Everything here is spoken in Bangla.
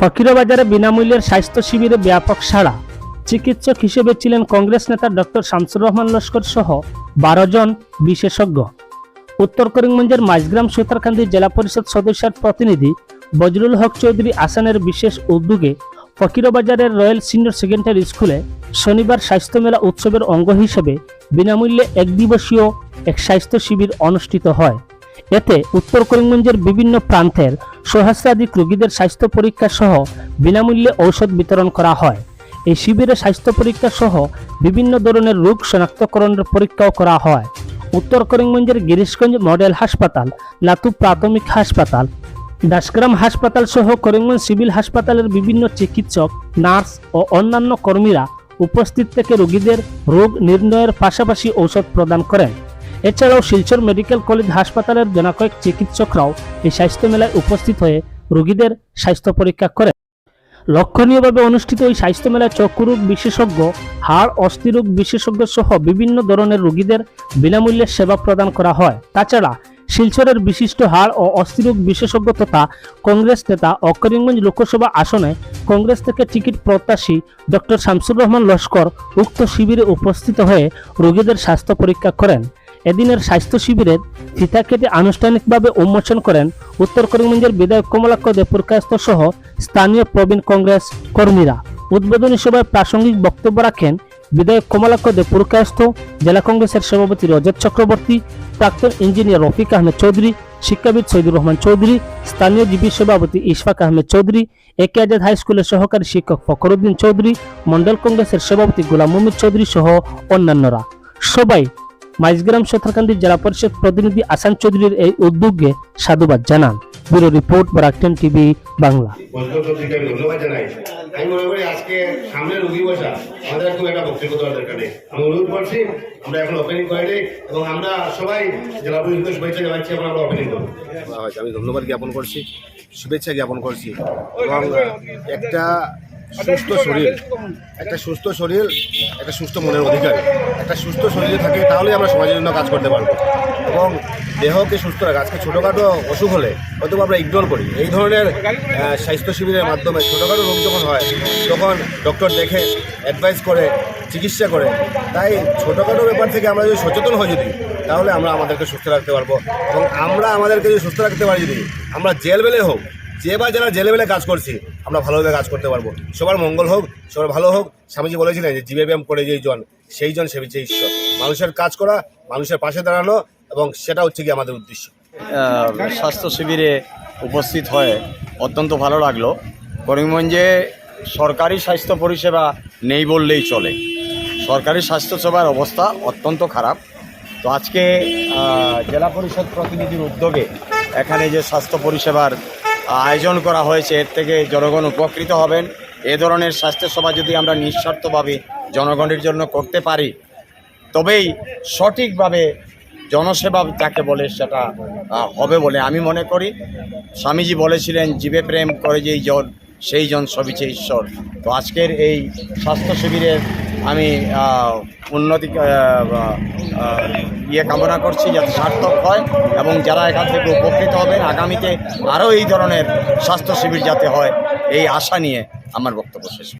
ফকিরবাজারে বিনামূল্যের স্বাস্থ্য শিবিরে ব্যাপক সাড়া। চিকিৎসক হিসেবে ছিলেন কংগ্রেস নেতা ডক্টর শামসুর রহমান লস্কর সহ বারো জন বিশেষজ্ঞ। উত্তর করিমগঞ্জের মাঝগ্রাম সুতারকান্দি জেলা পরিষদ সদস্যের প্রতিনিধি বজরুল হক চৌধুরী আসানের বিশেষ উদ্যোগে ফকিরবাজারের রয়্যাল সিনিয়র সেকেন্ডারি স্কুলে শনিবার স্বাস্থ্য মেলা উৎসবের অঙ্গ হিসেবে বিনামূল্যে এক দিবসীয় এক স্বাস্থ্য শিবির অনুষ্ঠিত হয়। এতে উত্তর করিমগঞ্জের বিভিন্ন প্রান্তের সহস্রাধিক রোগীদের স্বাস্থ্য পরীক্ষা সহ বিনামূল্যে ঔষধ বিতরণ করা হয়। এই শিবিরে স্বাস্থ্য পরীক্ষা সহ বিভিন্ন ধরনের রোগ শনাক্তকরণের পরীক্ষাও করা হয়। উত্তর করিমগঞ্জের গিরিশগঞ্জ মডেল হাসপাতাল লাতু প্রাথমিক হাসপাতাল, দাসগ্রাম হাসপাতাল সহ করিমগঞ্জ সিভিল হাসপাতালের বিভিন্ন চিকিৎসক, নার্স ও অন্যান্য কর্মীরা উপস্থিত থেকে রোগীদের রোগ নির্ণয়ের পাশাপাশি ঔষধ প্রদান করেন। এছাড়াও শিলচর মেডিকেল কলেজ হাসপাতালের জনকয়েক চিকিৎসকরাও এই স্বাস্থ্য মেলায় উপস্থিত হয়ে রোগীদের স্বাস্থ্য পরীক্ষা করেন। লক্ষণীয়ভাবে অনুষ্ঠিত এই স্বাস্থ্য মেলায় চক্ষুরোগ বিশেষজ্ঞ, হাড় অস্থিরোগ বিশেষজ্ঞ সহ বিভিন্ন ধরনের রোগীদের বিনামূল্যে সেবা প্রদান করা হয়। তাছাড়া শিলচরের বিশিষ্ট হাড় ও অস্থিরোগ বিশেষজ্ঞ তথা কংগ্রেস নেতা ও করিমগঞ্জ লোকসভা আসনে কংগ্রেস থেকে টিকিট প্রত্যাশী ডক্টর শামসুর রহমান লস্কর উক্ত শিবিরে উপস্থিত হয়ে রোগীদের স্বাস্থ্য পরীক্ষা করেন। এদিনের স্বাস্থ্য শিবিরের ফিতা কেটে আনুষ্ঠানিকভাবে উন্মোচন করেন উত্তর করিমগঞ্জের বিধায়ক কমলাক্ষ দেপুরকাস্ত সহ স্থানীয় প্রবীণ কংগ্রেস কর্মীরা। উদ্বোধনী সভায় প্রাসঙ্গিক বক্তব্য রাখেন বিধায়ক কমলাক্ষ দেপুরকাস্ত জেলা কংগ্রেসের সভাপতি রজত চক্রবর্তী, প্রাক্তন ইঞ্জিনিয়ার রফিক আহমেদ চৌধুরী, শিক্ষাবিদ সৈদুর রহমান চৌধুরী, স্থানীয় জিবি সভাপতি Ishfaq Ahmed Chowdhury, A K Azad high স্কুলের সহকারী শিক্ষক ফখরুদ্দিন চৌধুরী মন্ডল কংগ্রেসের সভাপতি গোলাম মোহাম্মদ চৌধুরী সহ অন্যান্যরা। সবাই মাইজগ্রাম সথরকান্দি জেলা পরিষদ প্রতিনিধি আসান চৌধুরীর এই উদ্যোগে সাধুবাদ জানান। Bureau report Barak ten TV Bangla. আমি ধন্যবাদ জানাই। আমি মনে করি আজকে সামনে রুগী বসা আমাদের খুব একটা বক্তব্য দেওয়ার দরকার নেই। আমি অনুরোধ করছি আমরা এখন ওপেনিং করে এবং আমরা সবাই জেলা পরিষদের শুভেচ্ছা জানাচ্ছি এখন আমরা ওপেনিং করব। আমি ধন্যবাদ জ্ঞাপন করছি শুভেচ্ছা জ্ঞাপন করছি। এবং একটা সুস্থ শরীর। একটা সুস্থ শরীর একটা সুস্থ মনের অধিকার। একটা সুস্থ শরীরে থাকে তাহলে আমরা সমাজের জন্য কাজ করতে পারব। এবং দেহকে সুস্থ রাখা আজকে ছোটোখাটো অসুখ হলে হয়তো আমরা ইগনোর করি। এই ধরনের স্বাস্থ্য শিবিরের মাধ্যমে ছোটোখাটো রোগ যখন হয় তখন ডক্টর দেখে অ্যাডভাইস করে চিকিৎসা করে। তাই ছোটোখাটো ব্যাপার থেকে আমরা যদি সচেতন হই যদি তাহলে আমরা আমাদেরকে সুস্থ রাখতে পারব। এবং আমরা আমাদেরকে যদি সুস্থ রাখতে পারি যদি আমরা জেল বেলে হোক যে বা যারা জেলে বেলে কাজ করছি আমরা ভালোভাবে কাজ করতে পারব। সবার মঙ্গল হোক, সবার ভালো হোক, স্বামীজি বলেছিলেন যে, জীবে ব্যায়াম করে যেই জন, সেই জন সেবিছে ঈশ্বর। মানুষের কাজ করা, মানুষের পাশে দাঁড়ানো এবং সেটা হচ্ছে কি আমাদের উদ্দেশ্য। স্বাস্থ্য শিবিরে উপস্থিত হয়ে অত্যন্ত ভালো লাগল। করিমগঞ্জে সরকারি স্বাস্থ্য পরিষেবা নেই বললেই চলে। সরকারি স্বাস্থ্য সেবার অবস্থা অত্যন্ত খারাপ। তো আজকে জেলা পরিষদ প্রতিনিধির উদ্যোগে এখানে যে স্বাস্থ্য পরিষেবার আয়োজন করা হয়েছে, এর থেকে জনগণ উপকৃত হবেন। এ ধরনের স্বাস্থ্যসেবা যদি আমরা নিঃস্বার্থভাবে জনগণের জন্য করতে পারি, তবেই সঠিকভাবে জনসেবা যাকে বলে সেটা হবে বলে আমি মনে করি। স্বামীজি বলেছিলেন, জীবে প্রেম করে যেই জন, সেই জন সবিছে ঈশ্বর। তো আজকের এই স্বাস্থ্য শিবিরের আমি উন্নতি ইয়ে কামনা করছি যাতে সার্থক হয় এবং যারা এখান থেকে উপকৃত হবেন, আগামীতে আরও এই ধরনের স্বাস্থ্য শিবির যাতে হয়, এই আশা নিয়ে আমার বক্তব্য শেষ।